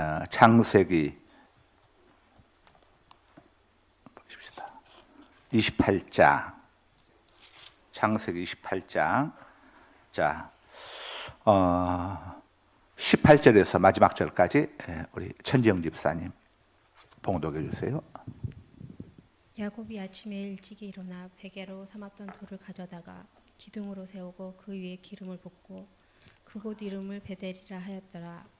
어, 창세기 보십시다. 28장 창세기 28장 자 어, 18절에서 마지막 절까지 예, 우리 천지영 집사님 봉독해 주세요. 야곱이 아침에 일찍이 일어나 베개로 삼았던 돌을 가져다가 기둥으로 세우고 그 위에 기름을 붓고 그곳 이름을 베델이라 하였더라.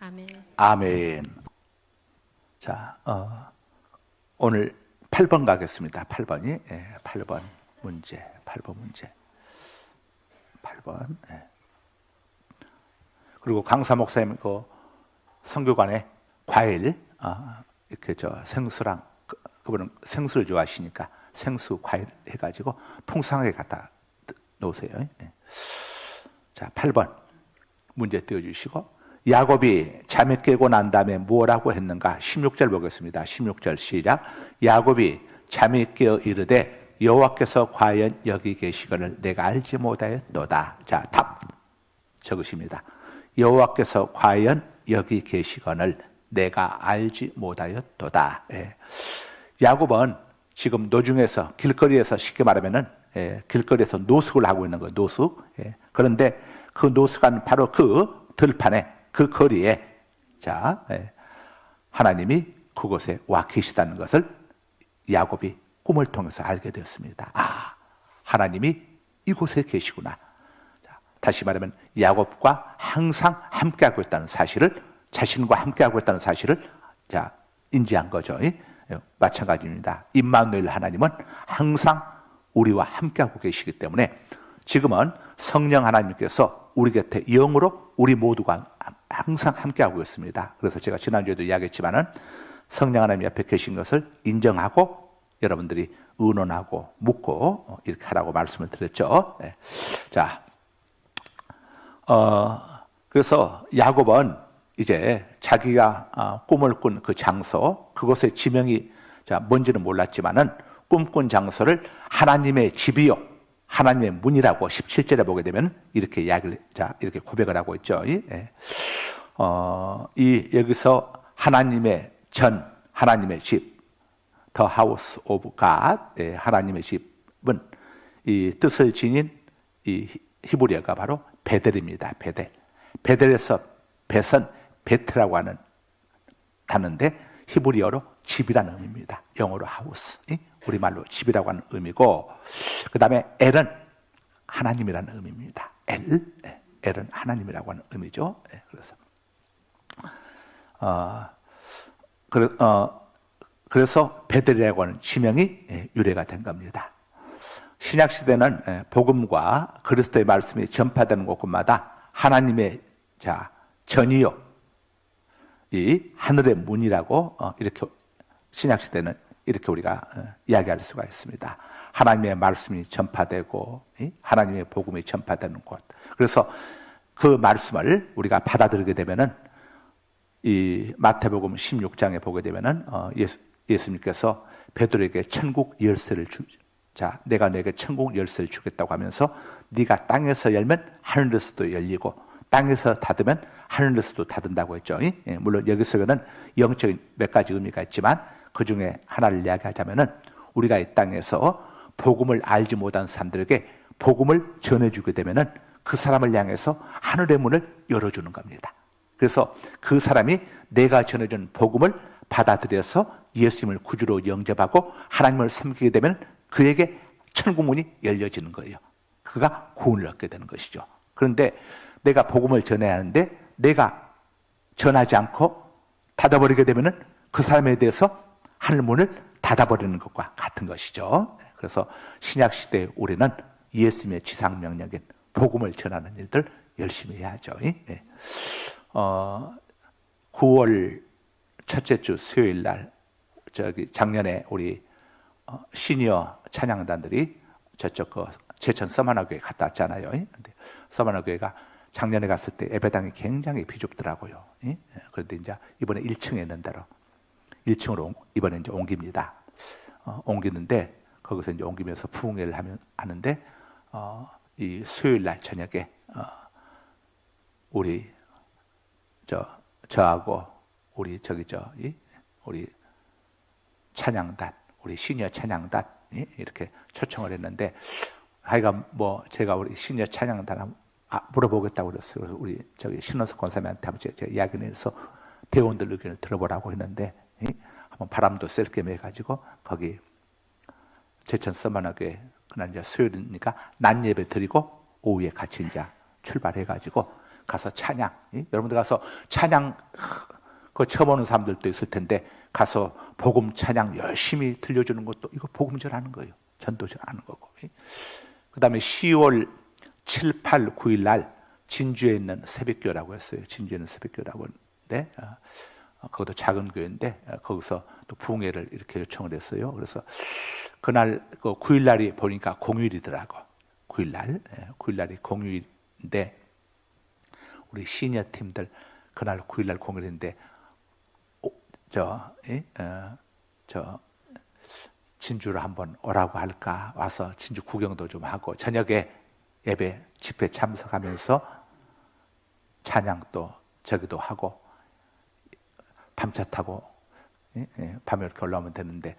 아멘 아멘. 자, 어, 오늘 8번 가겠습니다. 8번이 예, 8번 문제, 8번 문제, 8번. 예. 그리고 강사 목사님 그 성교관에 과일 아, 이렇게 저 생수랑 그, 그분은 생수를 좋아하시니까 생수 과일 해가지고 풍성하게 갖다 놓으세요. 예. 자, 8번 문제 띄워주시고 야곱이 잠에 깨고 난 다음에 뭐라고 했는가? 16절 보겠습니다. 16절 시작. 야곱이 잠이 깨어 이르되 여호와께서 과연 여기 계시거늘 내가 알지 못하였도다. 자, 답 적으십니다. 여호와께서 과연 여기 계시거늘 내가 알지 못하였도다. 예. 야곱은 지금 노중에서 길거리에서 쉽게 말하면은 예, 길거리에서 노숙을 하고 있는 거예요. 노숙. 예. 그런데 그 노숙한 바로 그 들판에 그 거리에 자 예, 하나님이 그곳에 와 계시다는 것을 야곱이 꿈을 통해서 알게 되었습니다. 아 하나님이 이곳에 계시구나. 자, 다시 말하면 야곱과 항상 함께하고 있다는 사실을 자신과 함께하고 있다는 사실을 자 인지한 거죠. 예, 마찬가지입니다. 임마누엘 하나님은 항상 우리와 함께하고 계시기 때문에 지금은 성령 하나님께서 우리 곁에 영으로 우리 모두가 항상 함께하고 있습니다. 그래서 제가 지난주에도 이야기했지만은 성령 하나님 옆에 계신 것을 인정하고 여러분들이 의논하고 묻고 이렇게 하라고 말씀을 드렸죠. 네. 자, 어, 그래서 야곱은 이제 자기가 어, 꿈을 꾼 그 장소, 그곳의 지명이 자 뭔지는 몰랐지만은 꿈꾼 장소를 하나님의 집이요, 하나님의 문이라고 17절에 보게 되면 이렇게 이야기를 자 이렇게 고백을 하고 있죠. 예. 어, 이 여기서 하나님의 전 하나님의 집 The House of God 예, 하나님의 집은 이 뜻을 지닌 이 히브리어가 바로 베델입니다. 베델. 베델에서 벳은 베트라고 하는 단어인데 히브리어로 집이라는 의미입니다. 영어로 하우스. 우리말로 집이라고 하는 의미고 그 다음에 엘은 하나님이라는 의미입니다. 엘, 예, 엘은 하나님이라고 하는 의미죠. 예, 그래서 어, 어, 그래서 베델이라고 하는 지명이 예, 유래가 된 겁니다. 신약 시대는 복음과 그리스도의 말씀이 전파되는 곳마다 하나님의 자 전이요 이 하늘의 문이라고 어, 이렇게 신약 시대는 이렇게 우리가 어, 이야기할 수가 있습니다. 하나님의 말씀이 전파되고 하나님의 복음이 전파되는 곳. 그래서 그 말씀을 우리가 받아들이게 되면은 이 마태복음 16장에 보게 되면은 어, 예수, 예수님께서 베드로에게 천국 열쇠를 주. 자, 내가 너에게 천국 열쇠를 주겠다고 하면서 네가 땅에서 열면 하늘에서도 열리고 땅에서 닫으면 하늘에서도 닫는다고 했죠. 예, 물론 여기서는 영적인 몇 가지 의미가 있지만 그 중에 하나를 이야기하자면은 우리가 이 땅에서 복음을 알지 못한 사람들에게 복음을 전해주게 되면은 그 사람을 향해서 하늘의 문을 열어주는 겁니다. 그래서 그 사람이 내가 전해준 복음을 받아들여서 예수님을 구주로 영접하고 하나님을 섬기게 되면 그에게 천국문이 열려지는 거예요. 그가 구원을 얻게 되는 것이죠. 그런데 내가 복음을 전해야 하는데 내가 전하지 않고 닫아버리게 되면은 그 사람에 대해서 하늘문을 닫아버리는 것과 같은 것이죠. 그래서 신약 시대 우리는 예수님의 지상 명령인 복음을 전하는 일들 열심히 해야죠. 예. 어, 9월 첫째 주 수요일 날 저기 작년에 우리 어, 시니어 찬양단들이 저쪽 그 제천 서만화 교회 갔다 왔잖아요. 근데 서만화 교회가 작년에 갔을 때 예배당이 굉장히 비좁더라고요. 예? 그런데 이제 이번에 1층에 있는 대로 1층으로 이번에 이제 옮깁니다. 어, 옮기는데 거기서 이제 옮기면서 부흥회를 하면 하는데 어, 이 수요일 날 저녁에 어, 우리 저 저하고 우리 저기 저이 우리 찬양단 우리 시니어 찬양단 이 이렇게 초청을 했는데 하여간 뭐 제가 우리 시니어 찬양단 아, 물어보겠다고 그랬어요. 그래서 우리 저기 신원석 권사님한테 한번 제가 이야기를 해서 대원들 의견을 들어보라고 했는데 바람도 쐴게 해가지고 거기 제천 서만하게 그날 이제 수요일이니까 낮 예배 드리고 오후에 같이 이제 출발해가지고 가서 찬양. 이? 여러분들 가서 찬양 그 처음 오는 사람들도 있을 텐데 가서 복음 찬양 열심히 들려주는 것도 이거 복음절 하는 거예요. 전도절 하는 거고. 그 다음에 10월 7, 8, 9일 날 진주에 있는 새벽교라고 했어요. 진주에 있는 새벽교라고 했는데 그것도 작은 교회인데 어, 거기서 또 부흥회를 이렇게 요청을 했어요. 그래서 그날 그 9일 날이 보니까 공휴일이더라고. 9일 날, 9일 날이 공휴일인데 우리 시니어 팀들 그날 9일 날 공휴일인데 오, 저, 예? 어, 저 진주를 한번 오라고 할까 와서 진주 구경도 좀 하고 저녁에 예배 집회 참석하면서 찬양도 저기도 하고 밤차 타고 예? 예, 밤에 이렇게 올라오면 되는데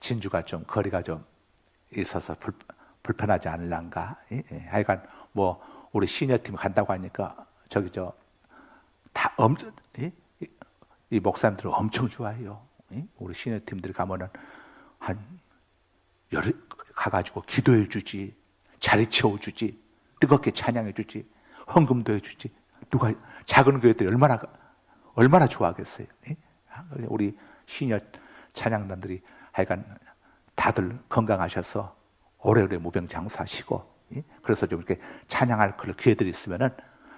진주가 좀 거리가 좀 있어서 불, 불편하지 않을란가 예? 예, 하여간 뭐 우리 시니어 팀 간다고 하니까 저기 저 다 엄청 예? 이- 이 목사님들 엄청 좋아해요 예? 우리 시니어 팀들이 가면은 한 열흘 가가지고 기도해 주지 자리 채워 주지 뜨겁게 찬양해 주지 헌금도 해 주지 누가 작은 교회들이 얼마나 얼마나 좋아하겠어요. 예? 우리 시니어 찬양단들이 하여간 다들 건강하셔서 오래오래 무병장수하시고 예? 그래서 좀 이렇게 찬양할 그런 기회들이 있으면은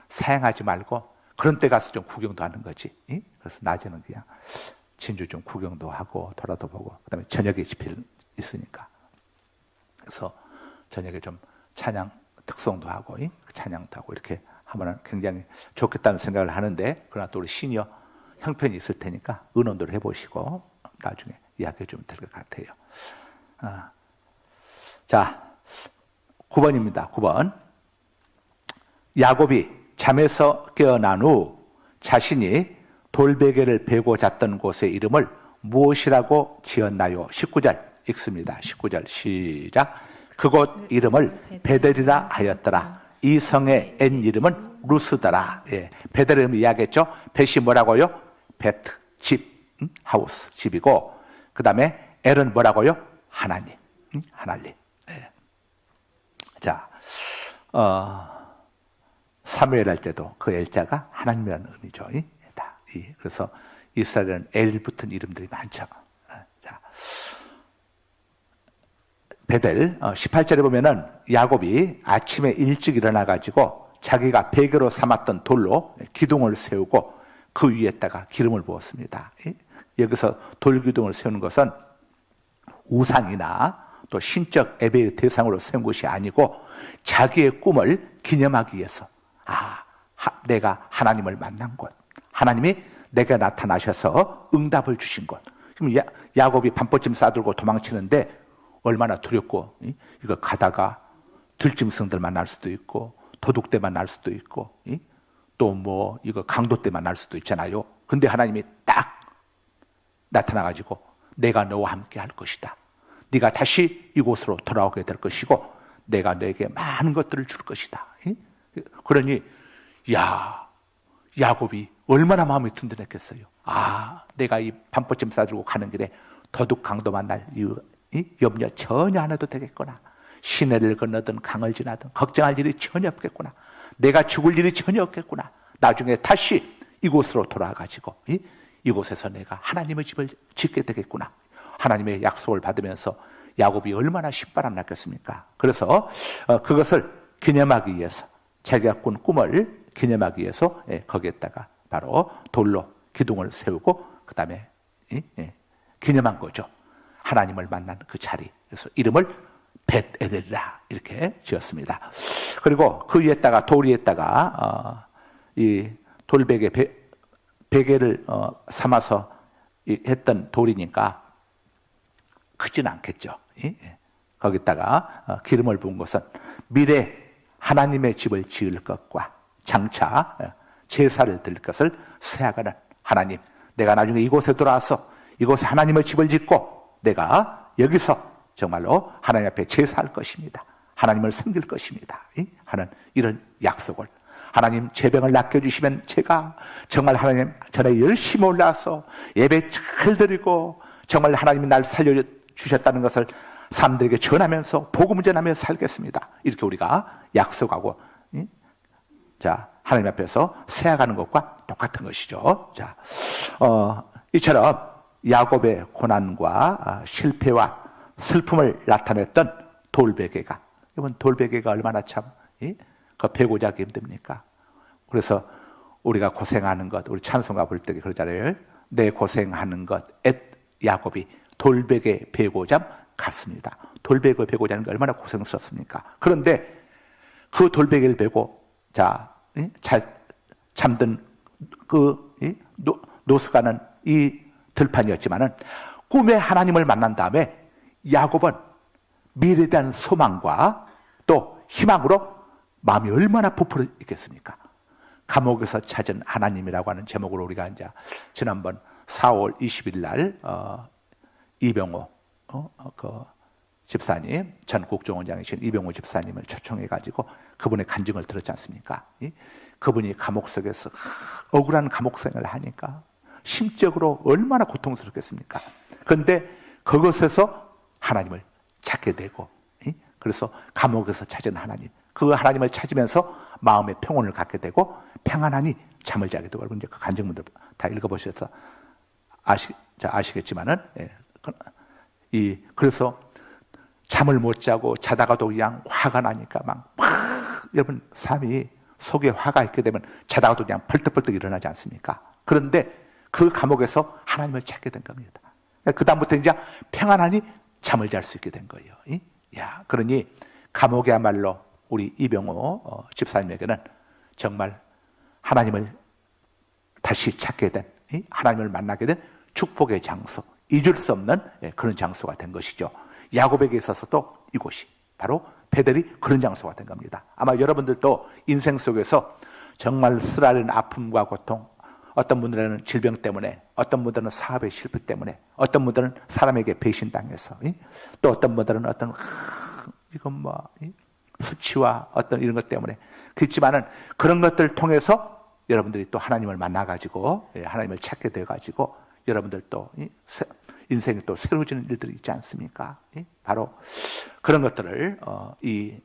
사양하지 말고 그런 때 가서 좀 구경도 하는 거지. 예? 그래서 낮에는 그냥 진주 좀 구경도 하고 돌아도 보고 그다음에 저녁에 집필 있으니까 그래서 저녁에 좀 찬양 특송도 하고 예? 찬양도 하고 이렇게 하면은 굉장히 좋겠다는 생각을 하는데 그러나 또 우리 시니어 형편이 있을 테니까 의논도 해보시고 나중에 이야기해 주면 될 것 같아요. 아. 자, 9번입니다. 9번. 야곱이 잠에서 깨어난 후 자신이 돌베개를 베고 잤던 곳의 이름을 무엇이라고 지었나요? 19절 읽습니다. 19절 시작. 그곳 이름을 베델이라 하였더라. 이 성의 엔 이름은 루스더라. 예, 베델 이름 이야기했죠. 벳이 뭐라고요? 베트, 집, 음? 하우스, 집이고 그 다음에 엘은 뭐라고요? 하나님, 음? 하나님. 예. 자, 어, 사무엘 할 때도 그 엘자가 하나님이라는 의미죠. 이? 다. 이. 그래서 이스라엘은 엘 붙은 이름들이 많죠. 어, 자, 베델 18절에 보면은 야곱이 아침에 일찍 일어나 가지고 자기가 베개로 삼았던 돌로 기둥을 세우고 그 위에다가 기름을 부었습니다. 이? 여기서 돌 기둥을 세우는 것은 우상이나 또 신적 예배의 대상으로 세운 것이 아니고 자기의 꿈을 기념하기 위해서 아 하- 내가 하나님을 만난 곳 하나님이 내게 나타나셔서 응답을 주신 곳 그럼 야, 야곱이 밤보침 싸들고 도망치는데 얼마나 두렵고 이? 이거 가다가 들짐승들 만날 수도 있고 도둑대 만날 수도 있고 또 뭐 이거 강도 때 만날 수도 있잖아요 근데 하나님이 딱 나타나 가지고 내가 너와 함께 할 것이다. 네가 다시 이곳으로 돌아오게 될 것이고 내가 너에게 많은 것들을 줄 것이다. 예? 그러니 야 야곱이 얼마나 마음이 든든했겠어요. 아 내가 이 밤보침 싸들고 가는 길에 도둑 강도 만날 이유 이 염려 전혀 안 해도 되겠구나. 시내를 건너든 강을 지나든 걱정할 일이 전혀 없겠구나. 내가 죽을 일이 전혀 없겠구나. 나중에 다시 이곳으로 돌아가지고 이? 이곳에서 내가 하나님의 집을 짓게 되겠구나. 하나님의 약속을 받으면서 야곱이 얼마나 신바람 났겠습니까? 그래서 어, 그것을 기념하기 위해서 자기가 꾼 꿈을 기념하기 위해서 예, 거기에다가 바로 돌로 기둥을 세우고 그 다음에 기념한 거죠. 하나님을 만난 그 자리. 그래서 이름을 벳에델라 이렇게 지었습니다. 그리고 그 위에다가 돌 위에다가 어, 이 돌베개 베, 베개를 어, 삼아서 이, 했던 돌이니까 크진 않겠죠. 예? 거기다가 어, 기름을 부은 것은 미래 하나님의 집을 지을 것과 장차 어, 제사를 드릴 것을 세하가는 하나님. 내가 나중에 이곳에 돌아와서 이곳에 하나님의 집을 짓고 내가 여기서 정말로 하나님 앞에 제사할 것입니다. 하나님을 섬길 것입니다. 이? 하는 이런 약속을 하나님 제병을 낚여주시면 제가 정말 하나님 전에 열심히 올라와서 예배 잘 드리고 정말 하나님이 날 살려주셨다는 것을 사람들에게 전하면서 복음을 전하며 살겠습니다. 이렇게 우리가 약속하고 이? 자 하나님 앞에서 세아가는 것과 똑같은 것이죠. 자, 어, 이처럼 야곱의 고난과 아, 실패와 슬픔을 나타냈던 돌베개가 이번 돌베개가 얼마나 참 이? 그 베고 자기 힘듭니까? 그래서 우리가 고생하는 것, 우리 찬송가 볼 때 그러잖아요. 내 고생하는 것, 엣 야곱이 돌베개 베고잠 같습니다. 돌베개 베고자는 게 얼마나 고생스럽습니까? 그런데 그 돌베개를 베고 자, 이? 잘 잠든 그 이? 노, 노수가는 이 들판이었지만은 꿈에 하나님을 만난 다음에 야곱은 미래에 대한 소망과 또 희망으로 마음이 얼마나 부풀어 있겠습니까? 감옥에서 찾은 하나님이라고 하는 제목으로 우리가 이제 지난번 4월 20일 날 어, 이병호 어, 어, 그 집사님 전 국정원장이신 이병호 집사님을 초청해 가지고 그분의 간증을 들었지 않습니까? 이? 그분이 감옥 속에서 억울한 감옥 생활을 하니까 심적으로 얼마나 고통스럽겠습니까? 그런데 그것에서 하나님을 찾게 되고 그래서 감옥에서 찾은 하나님 그 하나님을 찾으면서 마음의 평온을 갖게 되고 평안하니 잠을 자게 되고 여러분 이제 그 간증문들 다 읽어보셔서 아시 아시겠지만은 예, 이 그래서 잠을 못 자고 자다가도 그냥 화가 나니까 막, 막 여러분 삶이 속에 화가 있게 되면 자다가도 그냥 벌떡벌떡 일어나지 않습니까? 그런데 그 감옥에서 하나님을 찾게 된 겁니다. 그 다음부터 이제 평안하니 잠을 잘 수 있게 된 거예요. 야, 그러니 감옥이야말로 우리 이병호 어, 집사님에게는 정말 하나님을 다시 찾게 된, 하나님을 만나게 된 축복의 장소, 잊을 수 없는 예, 그런 장소가 된 것이죠. 야곱에게 있어서도 이곳이 바로 베델이 그런 장소가 된 겁니다. 아마 여러분들도 인생 속에서 정말 쓰라린 아픔과 고통, 어떤 분들은 질병 때문에, 어떤 분들은 사업의 실패 때문에, 어떤 분들은 사람에게 배신당해서, 또 어떤 분들은 어떤 이건 뭐 수치와 어떤 이런 것 때문에. 그렇지만은 그런 것들을 통해서 여러분들이 또 하나님을 만나가지고 예, 하나님을 찾게 돼가지고 여러분들 또 인생이 또 새로워지는 일들이 있지 않습니까? 바로 그런 것들을 어, 이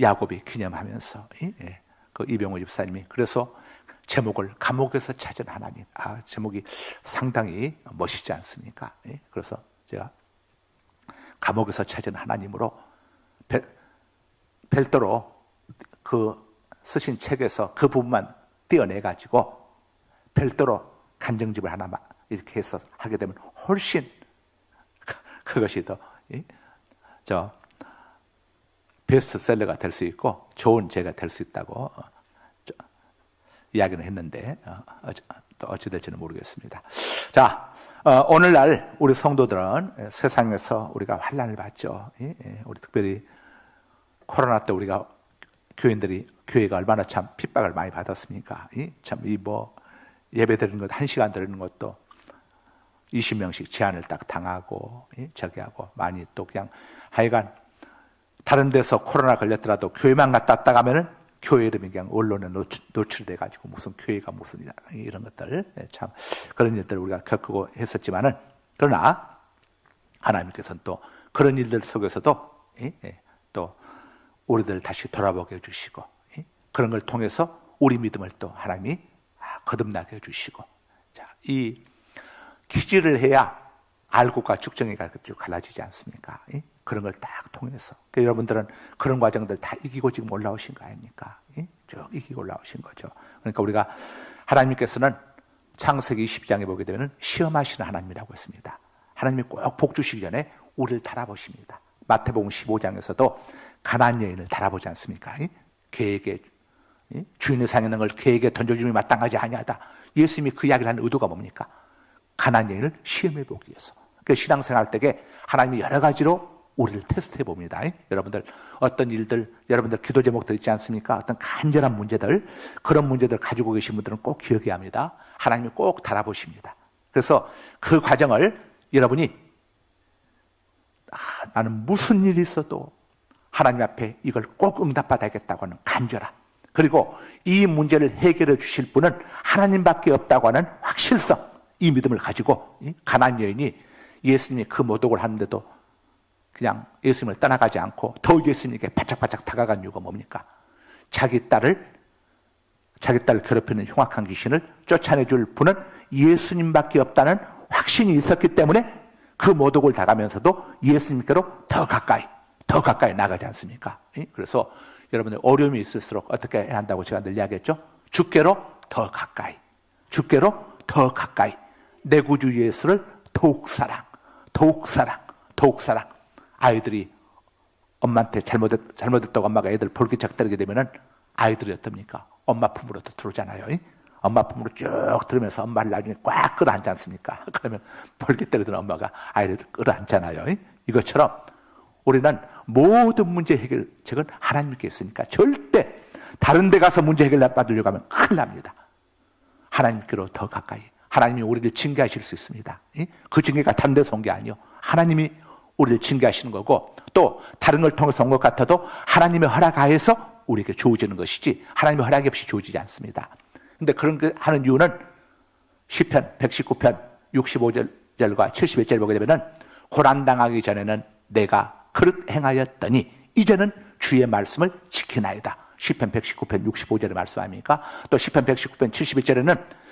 야곱이 기념하면서 예, 그 이병호 집사님이 그래서 제목을 감옥에서 찾은 하나님. 아, 제목이 상당히 멋있지 않습니까? 예? 그래서 제가 감옥에서 찾은 하나님으로 벨, 벨도로 그 쓰신 책에서 그 부분만 떼어내 가지고 별도로 간정집을 하나 이렇게 해서 하게 되면 훨씬 그것이 더저 베스트셀러가 될 수 있고 좋은 죄가 될 수 있다고 이야기는 했는데 어, 또 어찌 될지는 모르겠습니다. 자, 어, 오늘날 우리 성도들은 세상에서 우리가 환란을 받죠. 예, 예, 우리 특별히 코로나 때 우리가 교인들이 교회가 얼마나 참 핍박을 많이 받았습니까? 참이 뭐 예배 드리는 것 한 시간 드리는 것도 20명씩 제한을 딱 당하고 저기 하고 많이 또 그냥 하여간 다른 데서 코로나 걸렸더라도 교회만 갔다 왔다 가면은 교회 이름이 그냥 언론에 노출, 돼 가지고 무슨 교회가 무슨 이런 것들. 예, 참. 그런 일들을 우리가 겪고 했었지만은 그러나 하나님께서는 또 그런 일들 속에서도 예, 예, 또 우리들 다시 돌아보게 해주시고 그런 걸 통해서 우리 믿음을 또 하나님이 아, 거듭나게 해주시고 자 이 기지를 해야 알고가 측정이가 쭉 갈라지지 않습니까? 그런 걸 딱 통해서. 그러니까 여러분들은 그런 과정들 다 이기고 지금 올라오신 거 아닙니까? 쭉 이기고 올라오신 거죠. 그러니까 우리가 하나님께서는 창세기 20장에 보게 되면 시험하시는 하나님이라고 했습니다. 하나님이 꼭 복 주시기 전에 우리를 달아보십니다. 마태복음 15장에서도 가난 여인을 달아보지 않습니까? 이? 개에게 이? 주인의 상하는 걸 개에게 던져줌이 마땅하지 아니하다. 예수님이 그 이야기를 하는 의도가 뭡니까? 가난 여인을 시험해 보기 위해서. 그 신앙생활 때에 하나님이 여러 가지로 우리를 테스트해 봅니다. 이? 여러분들 어떤 일들, 여러분들 기도 제목들 있지 않습니까? 어떤 간절한 문제들, 그런 문제들 가지고 계신 분들은 꼭 기억해야 합니다. 하나님이 꼭 달아보십니다. 그래서 그 과정을 여러분이 아, 나는 무슨 일이 있어도 하나님 앞에 이걸 꼭 응답받아야겠다고 하는 간절함. 그리고 이 문제를 해결해 주실 분은 하나님밖에 없다고 하는 확실성. 이 믿음을 가지고 이 가난 여인이 예수님이 그 모독을 하는데도 그냥 예수님을 떠나가지 않고 더 예수님께 바짝바짝 다가간 이유가 뭡니까? 자기 딸을 자기 딸을 괴롭히는 흉악한 귀신을 쫓아내줄 분은 예수님밖에 없다는 확신이 있었기 때문에 그 모독을 당하면서도 예수님께로 더 가까이, 더 가까이 나가지 않습니까? 예? 그래서 여러분들 어려움이 있을수록 어떻게 해야 한다고 제가 늘 이야기했죠? 주께로 더 가까이, 주께로 더 가까이, 내 구주 예수를 더욱 사랑, 더욱 사랑, 더욱 사랑. 아이들이 엄마한테 잘못했, 잘못했다고 엄마가 애들 볼기착 때리게 되면은 아이들이 어떻습니까? 엄마 품으로 또 들어오잖아요. 이? 엄마 품으로 쭉 들으면서 엄마를 나중에 꽉 끌어안지 않습니까? 그러면 볼기 때리던 엄마가 아이를 끌어안잖아요. 이? 이것처럼 우리는 모든 문제 해결책은 하나님께 있으니까 절대 다른 데 가서 문제 해결 받으려고 하면 큰일 납니다. 하나님께로 더 가까이. 하나님이 우리를 징계하실 수 있습니다. 이? 그 징계가 다른 데서 온게 아니요. 하나님이 우리를 징계하시는 거고 또 다른 걸 통해서 온 것 같아도 하나님의 허락하에서 우리에게 주어지는 것이지 하나님의 허락이 없이 주어지지 않습니다. 근데 그런 거 하는 이유는 시편 119편 65절과 71절 보게 되면은 고난 당하기 전에는 내가 그릇 행하였더니 이제는 주의 말씀을 지키나이다. 시편 119편 65절의 말씀 아닙니까? 또 시편 119편 71절에는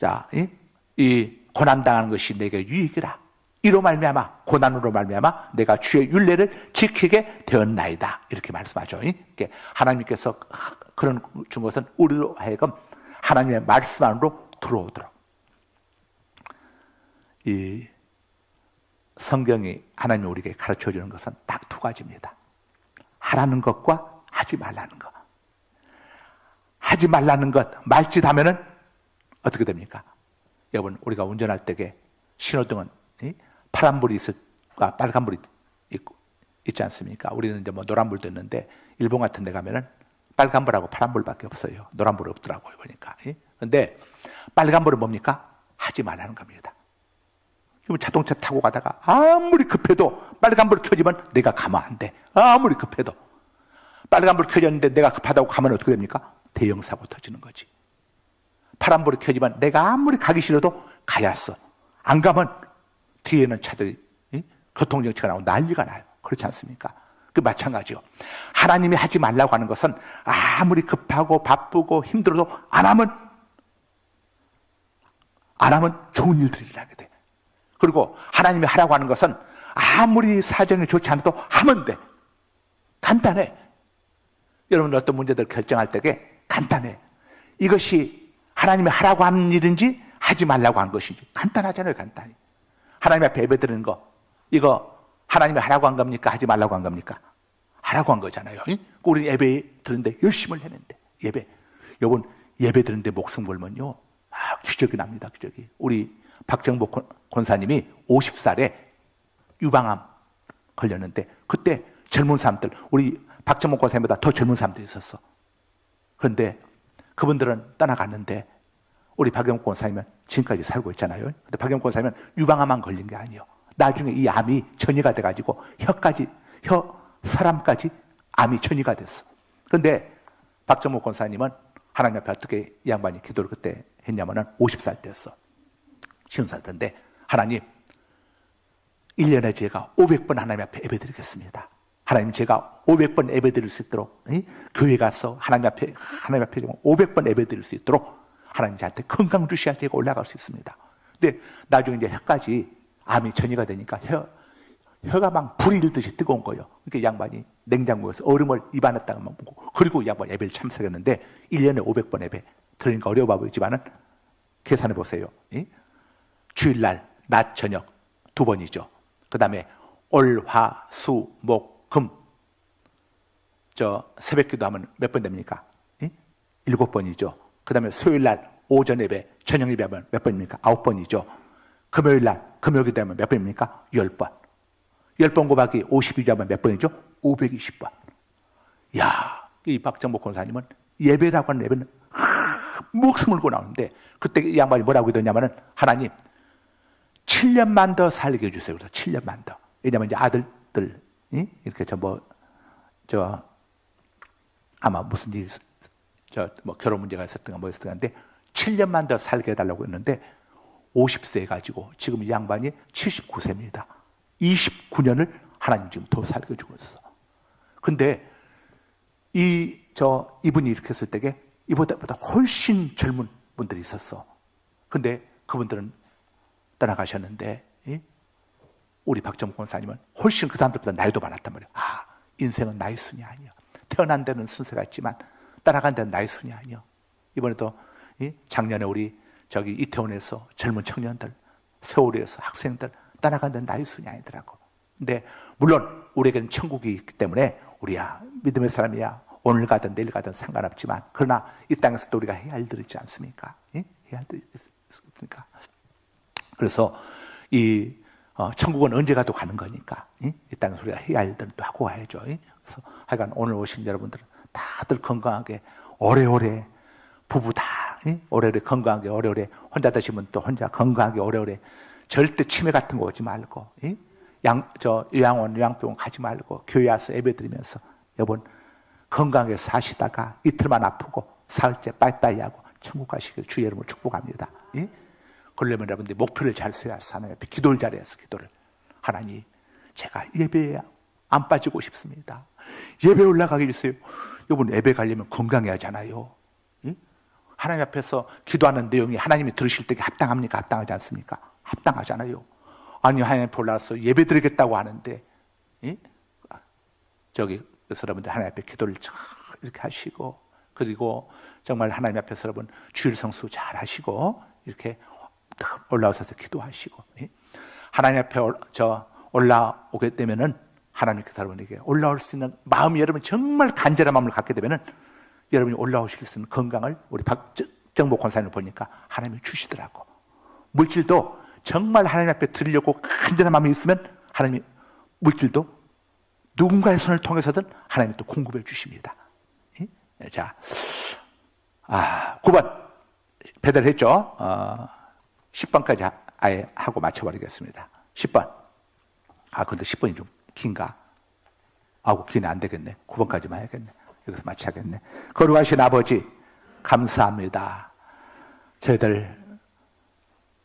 자, 이, 이 고난 당하는 것이 내게 유익이라. 이로 말미암아 고난으로 말미암아 내가 주의 윤례를 지키게 되었나이다. 이렇게 말씀하죠. 이게 하나님께서 그런 준 것은 우리로 하여금 하나님의 말씀 안으로 들어오도록. 이 성경이 하나님이 우리에게 가르쳐 주는 것은 딱 두 가지입니다. 하라는 것과 하지 말라는 것. 하지 말라는 것, 말짓하면은 어떻게 됩니까? 여러분, 우리가 운전할 때에 신호등은 이 파란불이 있을까 빨간불이 있고, 있지 않습니까? 우리는 이제 뭐 노란불도 있는데 일본 같은 데 가면은 빨간불하고 파란불밖에 없어요. 노란불 없더라고요, 보니까. 근데 빨간불은 뭡니까? 하지 말라는 겁니다. 자동차 타고 가다가 아무리 급해도 빨간불 켜지면 내가 가면 안 돼. 아무리 급해도. 빨간불 켜졌는데 내가 급하다고 가면 어떻게 됩니까? 대형사고 터지는 거지. 파란불이 켜지면 내가 아무리 가기 싫어도 가야써. 안 가면 뒤에는 차들이 이? 교통정치가 나오고 난리가 나요. 그렇지 않습니까? 그 마찬가지요. 하나님이 하지 말라고 하는 것은 아무리 급하고 바쁘고 힘들어도 안 하면 안 하면 좋은 일들이 일어나게 돼. 그리고 하나님이 하라고 하는 것은 아무리 사정이 좋지 않아도 하면 돼. 간단해. 여러분 어떤 문제들 결정할 때에 간단해. 이것이 하나님이 하라고 하는 일인지 하지 말라고 하는 것인지 간단하잖아요, 간단히. 하나님 앞에 예배 드리는 거 이거 하나님이 하라고 한 겁니까? 하지 말라고 한 겁니까? 하라고 한 거잖아요. 우리 예배 드는데 열심을 했는데 예배. 여러분 예배 드는데 목숨 걸면요. 아, 기적이 납니다. 기적이. 우리 박정복 권- 권사님이 50살에 유방암 걸렸는데 그때 젊은 사람들 우리 박정복 권사님보다 더 젊은 사람들이 있었어. 그런데 그분들은 떠나갔는데 우리 박영권 권사님은 지금까지 살고 있잖아요. 근데 박영권 권사님은 유방암만 걸린 게 아니에요. 나중에 이 암이 전이가 돼가지고 혀까지 혀 사람까지 암이 전이가 됐어. 그런데 박정목 권사님은 하나님 앞에 어떻게 이 양반이 기도를 그때 했냐면은 50살 때였어. 쉬운 살 때인데 하나님 1년에 제가 500번 하나님 앞에 예배드리겠습니다. 하나님 제가 500번 예배 드릴 수 있도록 이? 교회 가서 하나님 앞에 하나님 앞에 500번 예배 드릴 수 있도록 하나님 저한테 건강 주셔야 제가 올라갈 수 있습니다. 근데 나중에 이제 혀까지 암이 전이가 되니까 혀 혀가 막 불이 일듯이 뜨거운 거예요. 그러니까 이 양반이 냉장고에서 얼음을 입안에 다가 먹고 그리고 이 양반 예배를 참석했는데 1년에 500번 예배 들으니까 어려워 보이지만은 계산해 보세요. 이? 주일날 낮 저녁 두 번이죠. 그 다음에 올, 화, 수, 목, 금. 저 새벽 기도하면 몇 번 됩니까? 이? 일곱 번이죠. 그 다음에 수요일 날 오전 예배, 저녁 예배 하면 몇 번입니까? 아홉 번이죠. 금요일 날 금요 기도 하면 몇 번입니까? 열 번. 열 번 곱하기 52주 하면 몇 번이죠? 520번. 야, 이 박정복 권사님은 예배라고 하는 예배는 목숨을 걸고 나오는데 그때 이 양반이 뭐라고 그러냐면은 하나님 7년만 더 살게 해주세요. 그래서 7년만 더. 왜냐면 이제 아들들 이? 이렇게 저 뭐 저 아마 무슨 일 저 뭐 결혼 문제가 있었던가 뭐 있었던가인데 7년만 더 살게 해달라고 했는데 50세 가지고 지금 이 양반이 79세입니다. 29년을 하나님 지금 더 살게 주고 있어. 근데 이 저 이분이 이렇게 했을 때게 이보다 훨씬 젊은 분들이 있었어. 근데 그분들은 떠나가셨는데 이? 우리 박정권 권사님은 훨씬 그 사람들보다 나이도 많았단 말이야. 아 인생은 나이 순이 아니야. 태어난 데는 순서가 있지만 따라간 데는 나이 순이 아니야. 이번에도 이? 작년에 우리 저기 이태원에서 젊은 청년들, 세월에서 학생들 따라간 데는 나이 순이 아니더라고. 근데 물론 우리에게는 천국이 있기 때문에 우리야 믿음의 사람이야 오늘 가든 내일 가든 상관없지만 그러나 이 땅에서도 우리가 해야 할 일이 있지 않습니까? 예? 해야 할 일이 있습니까? 그래서 이 어, 천국은 언제 가도 가는 거니까 예? 이 땅에서 우리가 해야 할 일들도 하고 가야죠. 예? 그래서 하여간 오늘 오신 여러분들은 다들 건강하게 오래오래 부부 다 예? 오래오래 건강하게 오래오래 혼자 되시면 또 혼자 건강하게 오래오래 절대 치매 같은 거 오지 말고 예? 양, 저 요양원, 요양병원 가지 말고 교회 와서 예배 드리면서 여러분 건강하게 사시다가 이틀만 아프고 사흘째 빠이빠이 하고 천국 가시길 주의 이름으로 축복합니다. 예? 그러려면 여러분들 목표를 잘 세워서 하나님 앞에 기도를 잘해서 기도를 하나님 제가 예배에 안 빠지고 싶습니다. 예배 올라가게 해주세요. 여러분 예배 가려면 건강해야 하잖아요. 예? 하나님 앞에서 기도하는 내용이 하나님이 들으실 때 합당합니까? 합당하지 않습니까? 합당하잖아요. 아니 하나님 앞에 올라와서 예배 드리겠다고 하는데 예? 저기 그래서 여러분들 하나님 앞에 기도를 잘 이렇게 하시고 그리고 정말 하나님 앞에서 여러분 주일 성수 잘 하시고 이렇게 올라오셔서 기도하시고 예? 하나님 앞에 올- 저 올라오게 되면은 하나님께서 여러분에게 올라올 수 있는 마음이 여러분 정말 간절한 마음을 갖게 되면은 여러분이 올라오실 수 있는 건강을 우리 박정복 권사님을 보니까 하나님이 주시더라고 물질도 정말 하나님 앞에 드리려고 간절한 마음이 있으면 하나님이 물질도 누군가의 손을 통해서든 하나님이 또 공급해 주십니다. 예? 자, 아, 9번 배달했죠. 어, 10번까지 아예 하고 맞춰버리겠습니다. 10번. 아, 근데 10번이 좀 긴가? 아고 기는 안 되겠네. 9번까지만 해야겠네. 여기서 마쳐야겠네. 거룩하신 아버지, 감사합니다. 저희들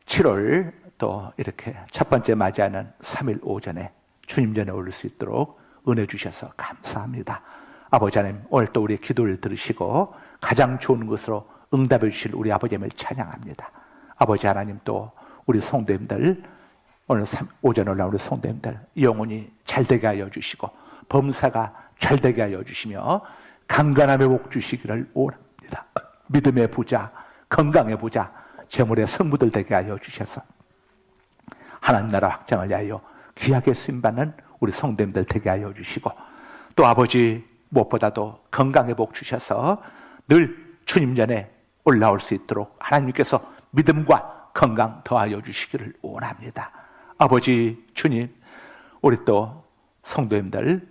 7월 또 이렇게 첫 번째 맞이하는 3일 오전에 주님 전에 올릴 수 있도록 은혜 주셔서 감사합니다. 아버지 하나님 오늘 또 우리의 기도를 들으시고 가장 좋은 것으로 응답해 주실 우리 아버지 님을 찬양합니다. 아버지 하나님 또 우리 성도님들 오늘 삼- 오전 올라온 우리 성도님들 영혼이 잘되게 하여 주시고 범사가 잘되게 하여 주시며 강건함의 복 주시기를 원합니다. 믿음의 부자, 건강의 부자, 재물의 성부들 되게 하여 주셔서 하나님 나라 확장을 위하여 귀하게 쓰임받는 우리 성도님들 되게 하여 주시고 또 아버지 무엇보다도 건강의 복 주셔서 늘 주님 전에 올라올 수 있도록 하나님께서 믿음과 건강 더하여 주시기를 원합니다. 아버지 주님 우리 또 성도님들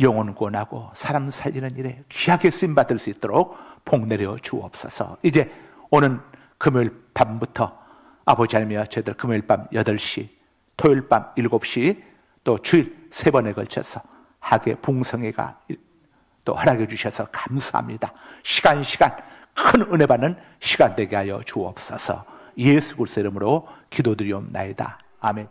영혼 구원하고 사람 살리는 일에 귀하게 쓰임 받을 수 있도록 복 내려 주옵소서. 이제 오는 금요일 밤부터 아버지 하나님이여 저희들 금요일 밤 8시, 토요일 밤 7시, 또 주일 세 번에 걸쳐서 하계 붕성회가 또 허락해 주셔서 감사합니다. 시간 시간 큰 은혜 받는 시간 되게 하여 주옵소서. 예수 그리스도 이름으로 기도드리옵나이다. 아멘.